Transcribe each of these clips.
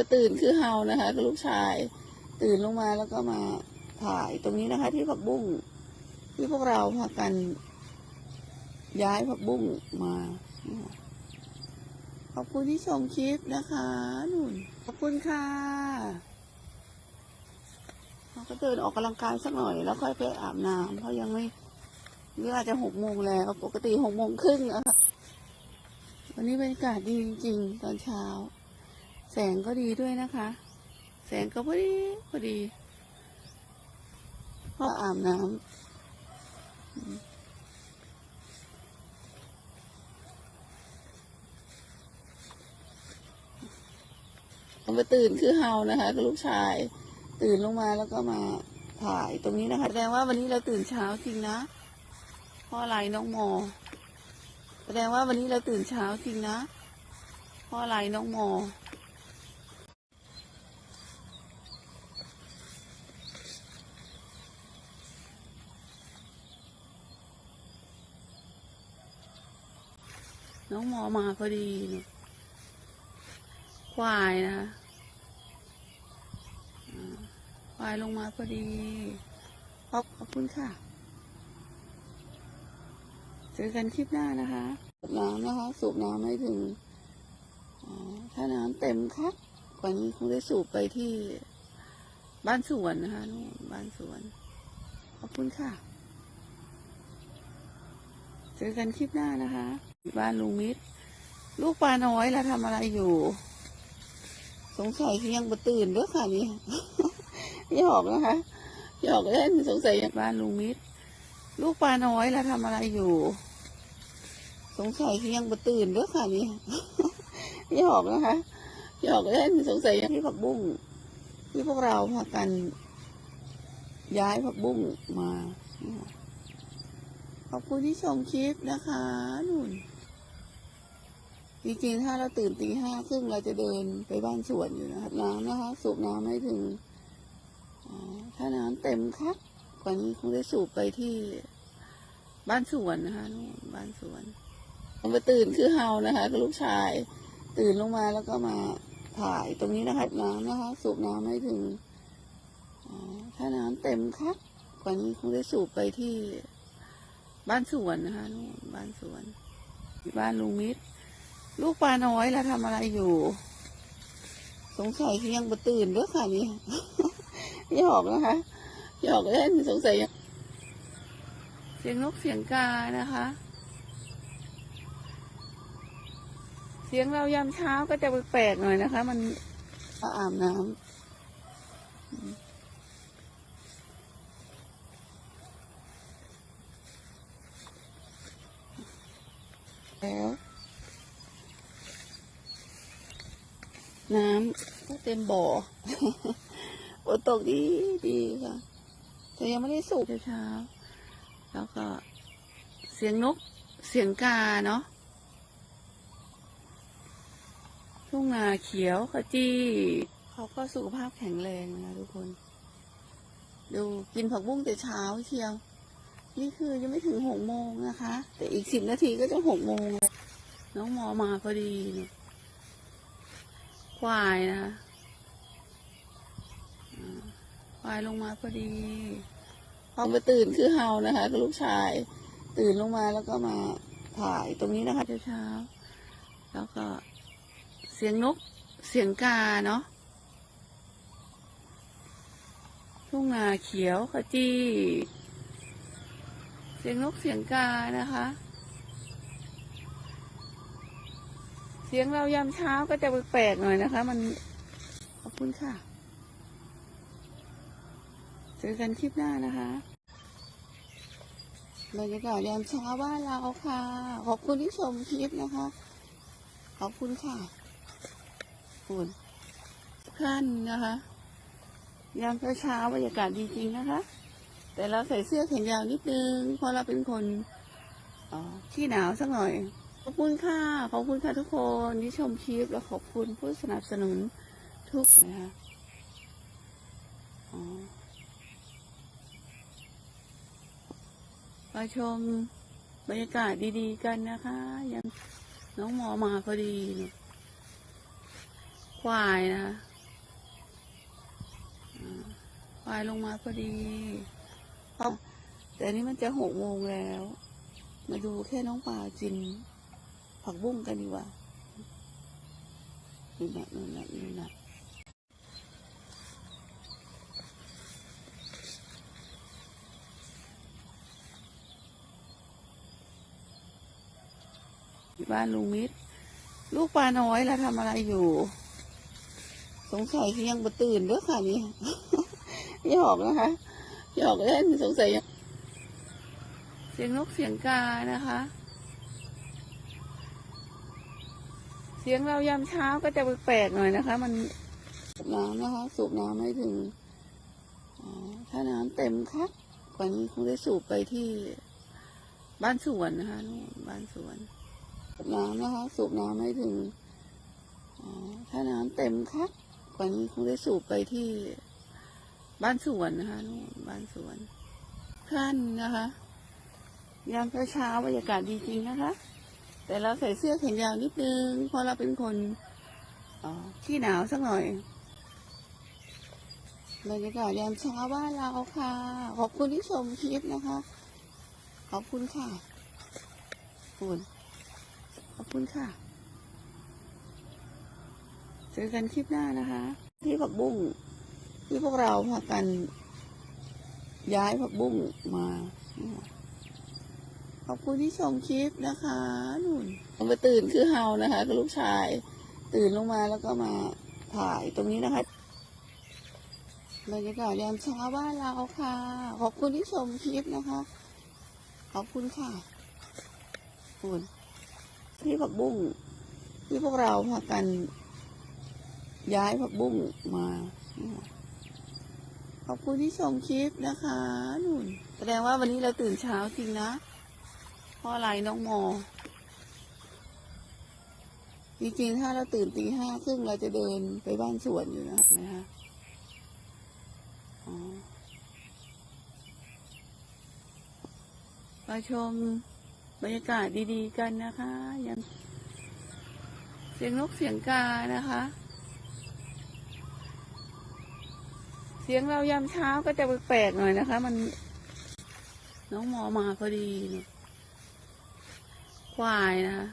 มาตื่นคือเฮานะคะลูกชาย ตื่นลงมาแล้วก็มาถ่ายตรงนี้นะคะ ที่ผักบุ้งที่พวกเราพากัน ย้ายผักบุ้งมาขอบคุณที่ชมคลิปนะคะหนุ่นขอบคุณค่ะเราก็เดินออกกำลังกายสักหน่อย แล้วค่อยไปอาบน้ำเพราะยังไม่เรืออาจะหกโมงแล้ว ปกติหกโมงครึ่งอะคะวันนี้บรรยากาศดีจริง ๆ ตอนเช้า แสงก็ดีด้วยนะคะ แสงก็พอดีพอดีพออาบน้ำมผมไปตื่นคือเฮานะคะกับลูกชาย ตื่นลงมาแล้วก็มาถ่ายตรงนี้นะคะแสดงว่าวันนี้เราตื่นเช้าจริงนะพราะอะไรน้องโมแสดงว่าวันนี้เราตื่นเช้าจริงนะพราะอะไรน้องโม น้องโมมาพอดีนี่ควายนะคะควายลงมาพอดี ขอบขอบคุณค่ะ เจอกันคลิปหน้านะคะสูบน้ำนะคะ สูบน้ำให้ถึง ถ้าน้ำเต็มครับกว่านี้คงได้สูบไปที่บ้านสวนนะคะนู่นบ้านสวน ขอบคุณค่ะ เจอกันคลิปหน้านะคะ บ้านลุงมิตร ลูกปลาน้อยเราทำอะไรอยู่ สงสัยยังบ่ตื่นเด้วยค่ะนี่หยอกนะคะหยอกเล่นสงสัยบ้านลุงมิตร ลูกปลาน้อยเราทำอะไรอยู่ สงสัยยังบ่ตื่นเด้วยค่ะนี่หยอกนะคะหยอกเล่นสงสัยที่ผักบุ้งที่พวกเราพากัน ย้ายผักบุ้งมาขอบคุณที่ชมคลิปนะคะนุ่น จริงๆ ถ้าเราตื่นตีห้าครึ่งเราจะเดินไปบ้านสวนอยู่นะครับ น้ำนะคะ สูบน้ำให้ถึง ถ้าน้ำเต็มครับกว่านี้คงได้สูบไปที่บ้านสวนนะคะนู่นบ้านสวนผมไปตื่นคือเฮานะคะกับลูกชาย ตื่นลงมาแล้วก็มาถ่ายตรงนี้นะคะน้ำนะคะ สูบน้ำให้ถึง ถ้าน้ำเต็มครับกว่านี้คงได้สูบไปที่บ้านสวนนะคะนู่นบ้านสวน บ้านลุงมิตร ลูกปลาน้อยเราทำอะไรอยู่ สงสัยยังบ่ตื่นเด้วยค่ะนี่หยอกนะคะหยอกเล่นสงสัยเสียงนกเสียงกานะคะ เสียงเรายามเช้าก็จะแปลกๆหน่อยนะคะ มันอาบน้ำแล้ว น้ำก็เต็มบ่อฝนตกดีดีค่ะ แต่ยังไม่ได้สูบเช้าแล้วก็เสียงนกเสียงกาเนาะทุ่งนาเขียวขจีเขาก็สุขภาพแข็งแรงนะทุกคน ดูกินผักบุ้งแต่เช้าเชียว นี่คือยังไม่ถึงหกโมงนะคะ แต่อีกสิบนาทีก็จะหกโมงแล้วน้องมอมาพอดีเนี่ย ควายนะคะควายลงมาพอดีพอมาตื่นคือเฮานะคะลูกชาย ตื่นลงมาแล้วก็มาถ่ายตรงนี้นะคะเช้าๆแล้วก็เสียงนกเสียงกาเนาะทุ่งนาเขียวขจี เสียงนกเสียงกานะคะ เสียงเรายามเช้าก็จะแปลกๆหน่อยนะคะ มันขอบคุณค่ะ เจอกันคลิปหน้านะคะบรรยากาศยามเช้าบ้านเราค่ะ ขอบคุณที่ชมคลิปนะคะ ขอบคุณค่ะคุณท่านนะคะ ยามเช้าบรรยากาศดีจริงนะคะ แต่เราใส่เสื้อแขนยาวนิดนึงเพราะเราเป็นคนเอ่อขี้หนาวสักหน่อย ขอบคุณค่ะ ขอบคุณค่ะทุกคนที่ชมคลิปและขอบคุณผู้สนับสนุนทุกนะคะมาชมบรรยากาศดีๆกันนะคะยังน้องหมอมาพอดี ควายนะคะควายลงมาพอดีแต่นนี้มันจะหกโมงแล้ว มาดูแค่น้องปลาจิน ผักบุ้งกันดีกว่านู่นน่ะนู่นน่ะนู่นน่ะบ้านลุงมิตร ลูกปลาน้อยแล้วทำอะไรอยู่ สงสัยคือยังบ่ตื่นเด้อค่ะนี่หยอกนะคะหยอกเล่นสงสัยเสียงนกเสียงกานะคะ เสียงเรายามเช้าก็จะแปลกๆหน่อยนะคะ มันสูบน้ำนะคะ สูบน้ำให้ถึงถ้าน้ำเต็มคักกว่านี้คงได้สูบไปที่บ้านสวนนะคะนู่นบ้านสวน สูบน้ำนะคะ สูบน้ำให้ถึงถ้าน้ำเต็มคักกว่านี้คงได้สูบไปที่บ้านสวนนะคะนู่นบ้านสวนท่านนะคะยามเช้าบรรยากาศดีจริงนะคะ แต่เราใส่เสื้อแขนยาวนิดนึงเพราะเราเป็นคนเอ่อขี้หนาวสักหน่อยบรรยากาศยามเช้าบ้านเราค่ะ ขอบคุณที่ชมคลิปนะคะ ขอบคุณค่ะขอบคุณขอบคุณค่ะ เจอกันคลิปหน้านะคะ ที่ผักบุ้งที่พวกเราพากันย้ายผักบุ้งมา อบคุณที่ชมคลิปนะคะนุ่นผมไปตื่นคือเฮานะคะกับลูกชาย ตื่นลงมาแล้วก็มาถ่ายตรงนี้นะคะบรรยากาศยามเช้าบ้านเราค่ะ ขอบคุณที่ชมคลิปนะคะ ขอบคุณค่ะคุณที่ผักบุ้งที่พวกเราพากัน ย้ายผักบุ้งมา ขอบคุณที่ชมคลิปนะคะนุ่น แสดงว่าวันนี้เราตื่นเช้าจริงนะ เพราะอะไรน้องโมจริงๆถ้าเราตื่นตีห้าครึ่งเราจะเดินไปบ้านสวนอยู่นะนะคะอ๋อมาชมบรรยากาศดีๆกันนะคะยังเสียงนกเสียงกานะคะ เสียงเรายามเช้าก็จะแปลกๆหน่อยนะคะ มันน้องมอมาพอดีเนี่ย ควายนะคะ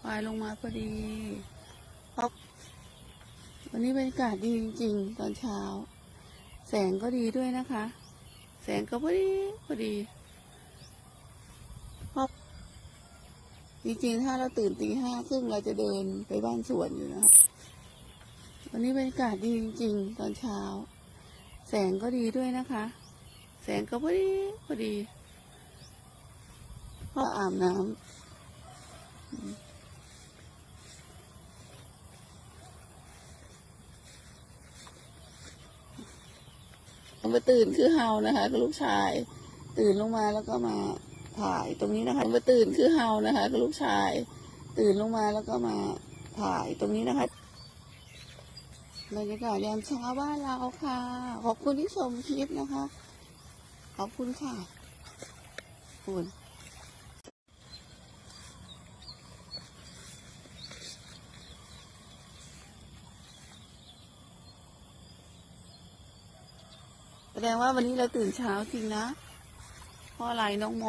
ควายลงมาพอดีเพราะวันนี้บรรยากาศดีจริง ๆ ตอนเช้า แสงก็ดีด้วยนะคะ แสงก็พอดีพอดีเพราะจริงๆ ถ้าเราตื่นตีห้าครึ่งเราจะเดินไปบ้านสวนอยู่นะคะวันนี้บรรยากาศดีจริง ๆ ตอนเช้า แสงก็ดีด้วยนะคะ แสงก็พอดีพอดี พราะอาบน้ำมไปตื่นคือเฮานะคะกับลูกชาย ตื่นลงมาแล้วก็มาถ่ายตรงนี้นะคะมาตื่นคือเฮานะคะกับลูกชาย ตื่นลงมาแล้วก็มาถ่ายตรงนี้นะคะบรรยากาศยามเช้าบ้านเราค่ะ ขอบคุณที่ชมคลิปนะคะ ขอบคุณค่ะคุณ ดงว่าวันนี้เราตื่นเช้าจริงนะเพราะอะไรน้องโม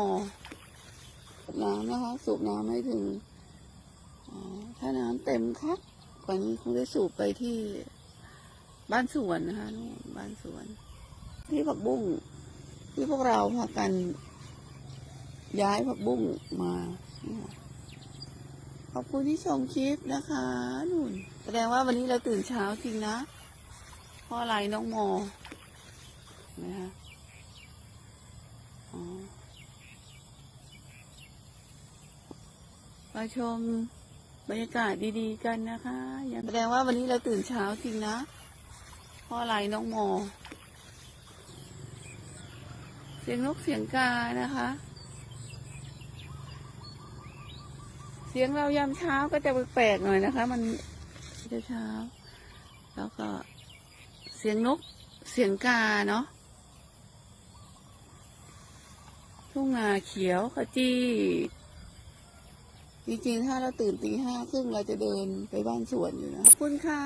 น้ำนะคะ สูบน้ำให้ถึงถ้าน้ำเต็มคักกว่านี้คงได้สูบไปที่บ้านสวนนะคะนู่นบ้านสวน ที่ผักบุ้งที่พวกเราพากัน ย้ายผักบุ้งมาขอบคุณที่ชมคลิปนะคะนุ่น แสดงว่าวันนี้เราตื่นเช้าจริงนะเพราะอะไรน้องโม นะคะอ๋อมาชมบรรยากาศดีๆกันนะคะยังแสดงว่าวันนี้เราตื่นเช้าจริงนะเพราะอะไรน้องโมเสียงนกเสียงกานะคะ เสียงเรายามเช้าก็จะแปลกๆหน่อยนะคะ มันเช้า แล้วก็เสียงนกเสียงกาเนาะ ทุ่งนาเขียวขจีจริงๆถ้าเราตื่นตีห้าครึ่งเราจะเดินไปบ้านสวนอยู่นะขอบคุณค่ะ